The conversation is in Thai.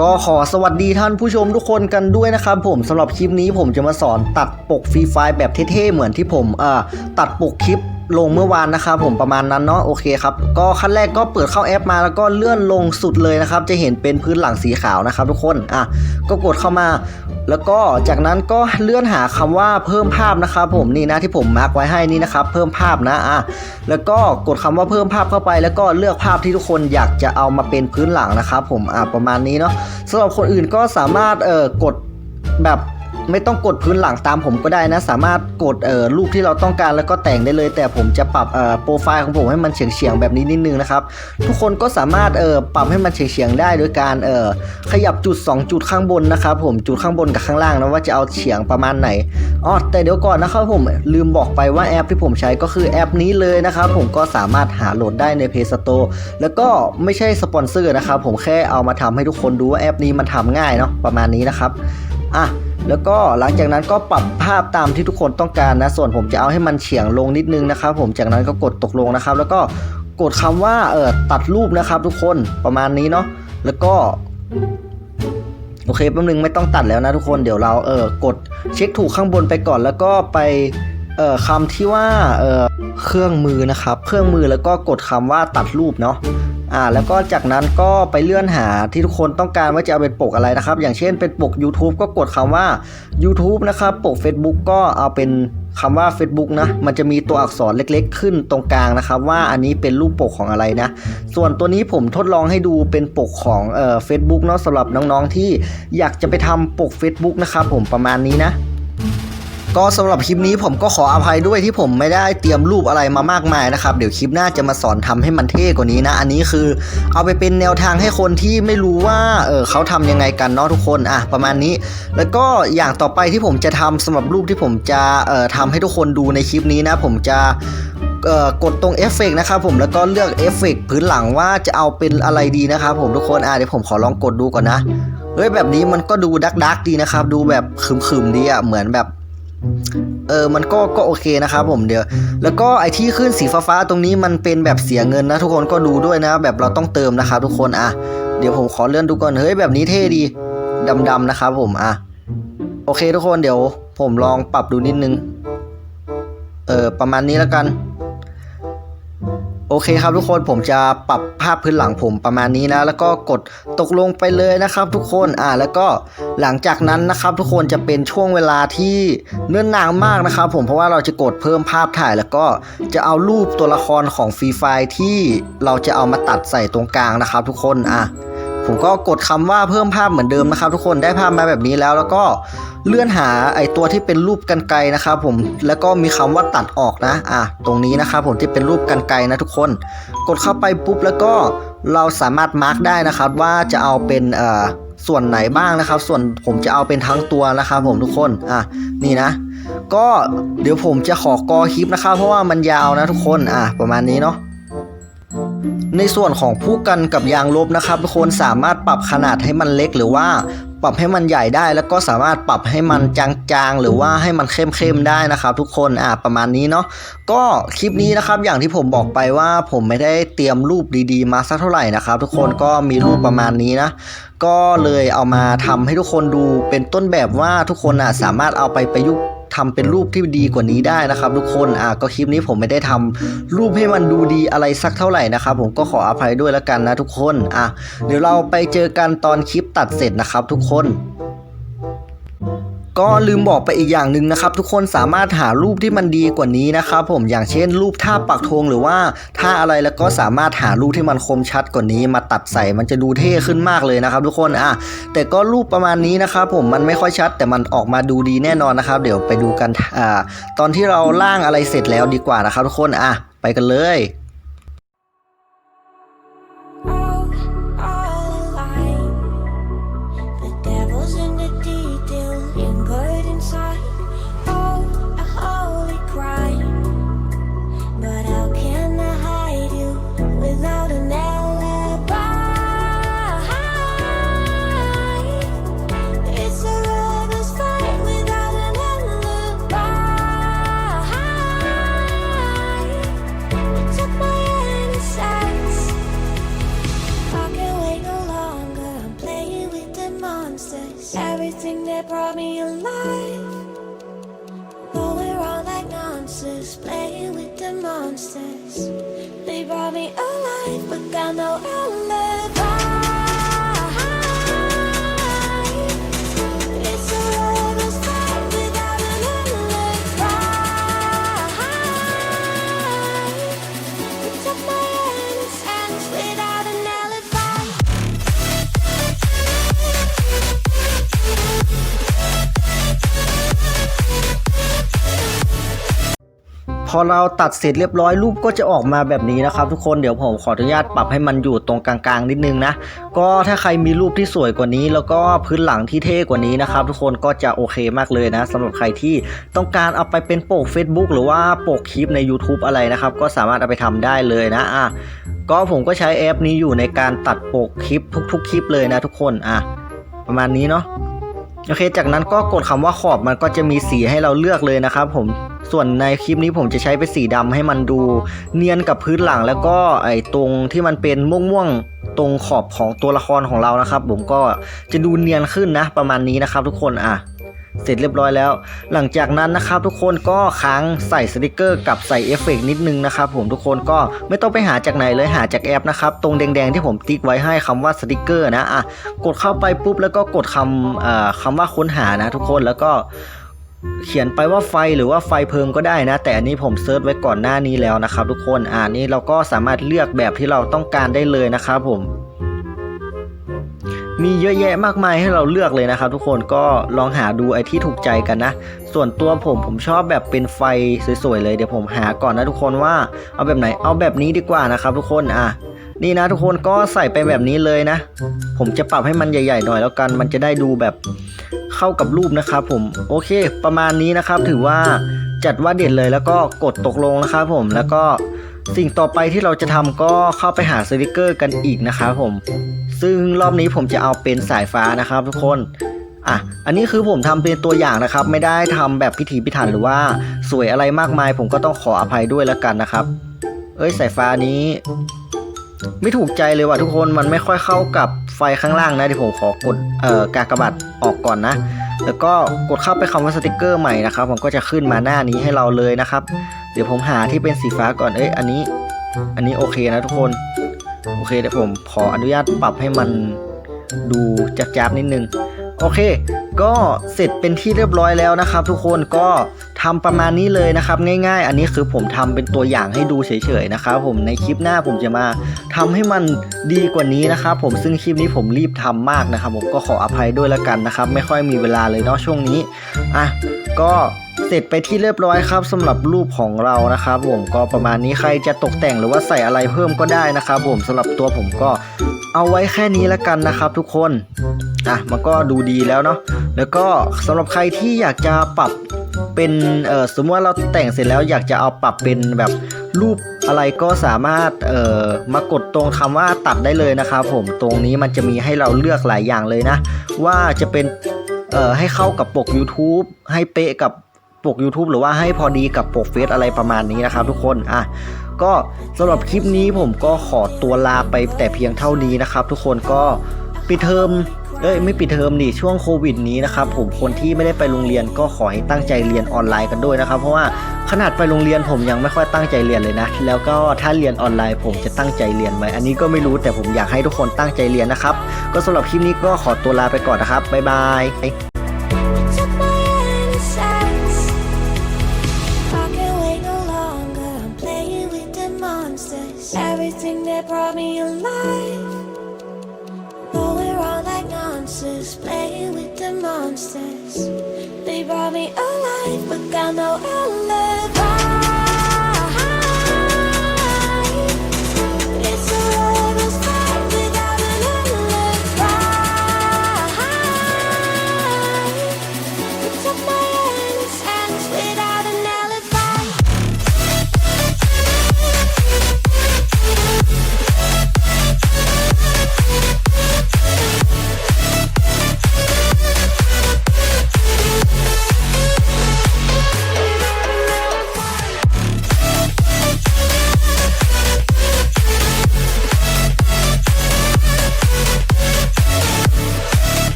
ก็ขอสวัสดีท่านผู้ชมทุกคนกันด้วยนะครับผมสำหรับคลิปนี้ผมจะมาสอนตัดปกฟรีไฟล์แบบเท่ๆเหมือนที่ผมเอ่อตัดปกคลิป ลงเมื่อวานนะครับผมประมาณนั้นเนาะโอเคครับก็ขั้นแรกก็เปิดเข้าแอปมาแล้วก็เลื่อนลงสุดเลยนะครับ จะเห็นเป็นพื้นหลังสีขาวนะครับ ทุกคนอะก็กดเข้ามา แล้วก็จากนั้นก็เลื่อนหาคำว่าเพิ่มภาพนะครับ ผมนี่นะที่ผมมาร์กไว้ให้นี่นะครับ เพิ่มภาพนะอะแล้วก็กดคำว่าเพิ่มภาพเข้าไป แล้วก็เลือกภาพที่ทุกคนอยากจะเอามาเป็นพื้นหลังนะครับ ผมอะประมาณนี้เนาะสำหรับคนอื่นก็สามารถเอ่อกดแบบ ไม่ต้องกดพื้นหลังตามผมก็ได้นะ สามารถกดเอ่อรูปที่เราต้องการแล้วก็แต่งได้เลย แต่ผมจะปรับเอ่อโปรไฟล์ของผมให้มันเฉียงๆแบบนี้นิดนึงนะครับ ทุกคนก็สามารถเอ่อปรับให้มันเฉียงๆได้โดยการเอ่อขยับจุด 2 จุดข้างบนนะครับ ผมจุดข้างบนกับข้างล่างนะว่าจะเอาเฉียงประมาณไหนอ๋อแต่เดี๋ยวก่อนนะครับผมลืมบอกไปว่าแอปที่ผมใช้ก็คือแอปนี้เลยนะครับผมก็สามารถหาโหลดได้ใน Play Store แล้วก็ไม่ใช่สปอนเซอร์นะครับผมแค่เอามาทำให้ทุกคนดูว่าแอปนี้มันทำง่ายเนาะประมาณนี้นะครับอะ แล้วก็หลังจากนั้นก็ปรับภาพตามที่ทุกคนต้องการนะ ส่วนผมจะเอาให้มันเฉียงลงนิดนึงนะครับผมจากนั้นก็กดตกลงนะครับ แล้วก็กดคำว่าเออตัดรูปนะครับ ทุกคนประมาณนี้เนาะแล้วก็โอเคแป๊บนึงไม่ต้องตัดแล้วนะทุกคนเดี๋ยวเราเออกดเช็คถูกข้างบนไปก่อนแล้วก็ไปเออคำที่ว่าเออเครื่องมือนะครับ เครื่องมือแล้วก็กดคำว่าตัดรูปเนาะ อ่าแล้วก็จากนั้นก็ไปเลื่อนหาที่ทุกคนต้องการว่าจะเอาเป็นปกอะไรนะครับ อย่างเช่นเป็นปก YouTube ก็กดคำว่า YouTube นะครับปก Facebook ก็เอาเป็นคำว่า Facebook นะ มันจะมีตัวอักษรเล็ก ๆ ขึ้นตรงกลางนะครับ ว่าอันนี้เป็นรูปปกของอะไรนะ ส่วนตัวนี้ผมทดลองให้ดูเป็นปกของเอ่อ Facebook เนาะสำหรับน้องๆที่อยากจะไปทำปก Facebook นะครับผมประมาณนี้นะ ก็สำหรับคลิปนี้ผมก็ขออภัยด้วยที่ผมไม่ได้เตรียมรูปอะไรมามากมายนะครับ เดี๋ยวคลิปหน้าจะมาสอนทำให้มันเท่กว่านี้นะ อันนี้คือเอาไปเป็นแนวทางให้คนที่ไม่รู้ว่าเออเขาทำยังไงกันเนาะทุกคนอะประมาณนี้ แล้วก็อย่างต่อไปที่ผมจะทำสำหรับรูปที่ผมจะเอ่อทำให้ทุกคนดูในคลิปนี้นะ ผมจะเอ่อกดตรงเอฟเฟกนะครับผมแล้วก็เลือกเอฟเฟกพื้นหลังว่าจะเอาเป็นอะไรดีนะครับผมทุกคนอะเดี๋ยวผมขอลองกดดูก่อนนะเฮ้ยแบบนี้มันก็ดูดักดักดีนะครับ ดูแบบขึมๆดีอะเหมือนแบบ เออ มันก็ก็โอเคนะครับผมเดี๋ยว แล้วก็ไอที่ขึ้นสีฟ้าๆตรงนี้มันเป็นแบบเสียเงินนะ ทุกคนก็ดูด้วยนะ แบบเราต้องเติมนะครับทุกคนอะเดี๋ยวผมขอเลื่อนดูก่อนเฮ้ยแบบนี้เท่ดีดำๆนะครับผมอะโอเคทุกคนเดี๋ยวผมลองปรับดูนิดนึง เออประมาณนี้แล้วกัน โอเคครับทุกคนผมจะปรับภาพพื้นหลังผมประมาณนี้นะ แล้วก็กดตกลงไปเลยนะครับ ทุกคนอ่าแล้วก็หลังจากนั้นนะครับ ทุกคนจะเป็นช่วงเวลาที่เนื่นนานมากนะครับ ผมเพราะว่าเราจะกดเพิ่มภาพถ่ายแล้วก็จะเอารูปตัวละครของฟรีไฟที่เราจะเอามาตัดใส่ตรงกลางนะครับ ทุกคนอะ ผมก็กดคำว่าเพิ่มภาพเหมือนเดิมนะครับ ทุกคนได้ภาพมาแบบนี้แล้ว แล้วก็เลื่อนหาไอตัวที่เป็นรูปกันไกนะครับผมแล้วก็มีคำว่าตัดออกนะอะตรงนี้นะครับผมที่เป็นรูปกันไกนะทุกคน กดเข้าไปปุ๊บแล้วก็เราสามารถมาร์กได้นะครับว่าจะเอาเป็นเอ่อส่วนไหนบ้างนะครับ ส่วนผมจะเอาเป็นทั้งตัวนะครับผมทุกคนอะนี่นะ ก็เดี๋ยวผมจะขอกอคลิปนะครับเพราะว่ามันยาวนะทุกคนอะประมาณนี้เนาะ ในส่วนของผู้กันกับยางลบนะครับทุกคนสามารถปรับขนาดให้มันเล็กหรือว่าปรับให้มันใหญ่ได้แล้วก็สามารถปรับให้มันจางๆ หรือว่าให้มันเข้มๆได้นะครับ ทุกคนอ่าประมาณนี้เนาะก็คลิปนี้นะครับอย่างที่ผมบอกไปว่าผมไม่ได้เตรียมรูปดีๆ มาสักเท่าไหร่นะครับ ทุกคนก็มีรูปประมาณนี้นะ ก็เลยเอามาทำให้ทุกคนดูเป็นต้นแบบว่าทุกคนอะสามารถเอาไปประยุกต์ ทำเป็นรูปที่ดีกว่านี้ได้นะครับทุกคนอะก็คลิปนี้ผมไม่ได้ทำรูปให้มันดูดีอะไรสักเท่าไหร่นะครับผมก็ขออภัยด้วยแล้วกันนะทุกคนอะเดี๋ยวเราไปเจอกันตอนคลิปตัดเสร็จนะครับทุกคน ก็ลืมบอกไปอีกอย่างหนึ่งนะครับ ทุกคนสามารถหารูปที่มันดีกว่านี้นะครับผมอย่างเช่น รูปท่าปักธงหรือว่าท่าอะไรแล้วก็สามารถหารูปที่มันคมชัดกว่านี้ มาตัดใส่มันจะดูเท่ขึ้นมากเลยนะครับ ทุกคนอะแต่ก็รูปประมาณนี้นะครับผมมันไม่ค่อยชัด แต่มันออกมาดูดีแน่นอนนะครับ เดี๋ยวไปดูกันอ่าตอนที่เราล่างอะไรเสร็จแล้วดีกว่านะครับ ทุกคนอะไปกันเลย playing with the monsters. They brought me alive, but got no alibi. Without an alibi. พอเราตัดเสร็จเรียบร้อยรูปก็จะออกมาแบบนี้นะครับ ทุกคนเดี๋ยวผมขออนุญาตปรับให้มันอยู่ตรงกลางๆนิดนึงนะก็ถ้าใครมีรูปที่สวยกว่านี้ แล้วก็พื้นหลังที่เท่กว่านี้นะครับ ทุกคนก็จะโอเคมากเลยนะสำหรับใครที่ต้องการเอาไปเป็นโปก Facebook หรือว่าโปกคลิปใน YouTube อะไรนะครับก็สามารถเอาไปทำได้เลยนะอะก็ผมก็ใช้แอปนี้อยู่ในการตัดโปกคลิปทุกๆคลิปเลยนะทุกคนอะประมาณนี้เนาะ โอเค จากนั้นก็กดคำว่าขอบมันก็จะมีสีให้เราเลือกเลยนะครับผมส่วนในคลิปนี้ผมจะใช้เป็นสีดำให้มันดูเนียนกับพื้นหลัง แล้วก็ไอ้ตรงที่มันเป็นม่วงๆตรงขอบของตัวละครของเรานะครับ ผมก็จะดูเนียนขึ้นนะ ประมาณนี้นะครับทุกคนอะ เสร็จเรียบร้อยแล้ว หลังจากนั้นนะครับทุกคนก็ค้างใส่สติกเกอร์กับใส่เอฟเฟกต์นิดนึงนะครับผมทุกคนก็ไม่ต้องไปหาจากไหนเลยหาจากแอปนะครับตรงแดงๆที่ผมติ๊กไว้ให้คำว่าสติกเกอร์นะอะกดเข้าไปปุ๊บแล้วก็กดคำคำว่าค้นหานะทุกคนแล้วก็เขียนไปว่าไฟหรือว่าไฟเพลิงก็ได้นะ แต่อันนี้ผมเซิร์ชไว้ก่อนหน้านี้แล้วนะครับทุกคนอ่านี่เราก็สามารถเลือกแบบที่เราต้องการได้เลยนะครับผม มีเยอะแยะมากมายให้เราเลือกเลยนะครับทุกคนก็ลองหาดูไอที่ถูกใจกันนะ ส่วนตัวผมผมชอบแบบเป็นไฟสวยๆเลยเดี๋ยวผมหาก่อนนะทุกคนว่าเอาแบบไหนเอาแบบนี้ดีกว่านะครับทุกคนอะนี่นะทุกคนก็ใส่ไปแบบนี้เลยนะ ผมจะปรับให้มันใหญ่ ๆ หน่อยแล้วกัน มันจะได้ดูแบบเข้ากับรูปนะครับผมโอเค ประมาณนี้นะครับ ถือว่าจัดว่าเด็ดเลยแล้วก็กดตกลงนะครับผมแล้วก็สิ่งต่อไปที่เราจะทำก็เข้าไปหาสติกเกอร์กันอีกนะครับผม ซึ่งรอบนี้ผมจะเอาเป็นสายฟ้านะครับทุกคนอะอันนี้คือผมทำเป็นตัวอย่างนะครับ ไม่ได้ทำแบบพิถีพิถันหรือว่าสวยอะไรมากมาย ผมก็ต้องขออภัยด้วยแล้วกันนะครับ เอ้ยสายฟ้านี้ ไม่ถูกใจเลยว่ะทุกคนมันไม่ค่อยเข้ากับไฟข้างล่างนะเดี๋ยวผมขอกดเอ่อกากบาทออกก่อนนะแล้วก็กดเข้าไปคำว่าสติกเกอร์ใหม่นะครับผมก็จะขึ้นมาหน้านี้ให้เราเลยนะครับ เดี๋ยวผมหาที่เป็นสีฟ้าก่อนเอ้ยอันนี้ อันนี้โอเคนะทุกคน โอเคเดี๋ยวผมขออนุญาตปรับให้มันดูจับๆนิดนึง โอเค ก็เสร็จเป็นที่เรียบร้อยแล้วนะครับ ทุกคนก็ทำประมาณนี้เลยนะครับ ง่ายๆ อันนี้คือผมทำเป็นตัวอย่างให้ดูเฉยๆนะครับ ผมในคลิปหน้าผมจะมาทำให้มันดีกว่านี้นะครับ ผมซึ่งคลิปนี้ผมรีบทำมากนะครับ ผมก็ขออภัยด้วยล้วกันนะครับ ไม่ค่อยมีเวลาเลยเนาะช่วงนี้อะก็ เสร็จไปที่เรียบร้อยครับสำหรับรูปของเรานะครับผมก็ประมาณนี้ใครจะตกแต่งหรือว่าใส่อะไรเพิ่มก็ได้นะครับผมสำหรับตัวผมก็เอาไว้แค่นี้แล้วกันนะครับทุกคนอะมันก็ดูดีแล้วเนาะแล้วก็สำหรับใครที่อยากจะปรับเป็นเออสมมติว่าเราแต่งเสร็จแล้วอยากจะเอาปรับเป็นแบบรูปอะไรก็สามารถเอ่อมากดตรงคำว่าตัดได้เลยนะครับผมตรงนี้มันจะมีให้เราเลือกหลายอย่างเลยนะ ว่าจะเป็นเอ่อให้เข้ากับปก YouTube ให้เป๊ะกับ ปก YouTube หรือว่าให้พอดีกับปกเฟซอะไรประมาณนี้นะครับทุกคนอะก็สำหรับคลิปนี้ผมก็ขอตัวลาไปแต่เพียงเท่านี้นะครับ ทุกคนก็ปิดเทอมเอ้ยไม่ปิดเทอมดิช่วงโควิดนี้นะครับผมคนที่ไม่ได้ไปโรงเรียนก็ขอให้ตั้งใจเรียนออนไลน์กันด้วยนะครับ เพราะว่าขนาดไปโรงเรียนผมยังไม่ค่อยตั้งใจเรียนเลยนะ แล้วก็ถ้าเรียนออนไลน์ผมจะตั้งใจเรียนไหมอันนี้ก็ไม่รู้แต่ผมอยากให้ทุกคนตั้งใจเรียนนะครับ ก็สำหรับคลิปนี้ก็ขอตัวลาไปก่อนนะครับบ๊ายบาย monsters, playing with the monsters. They brought me alive, but got no alibi.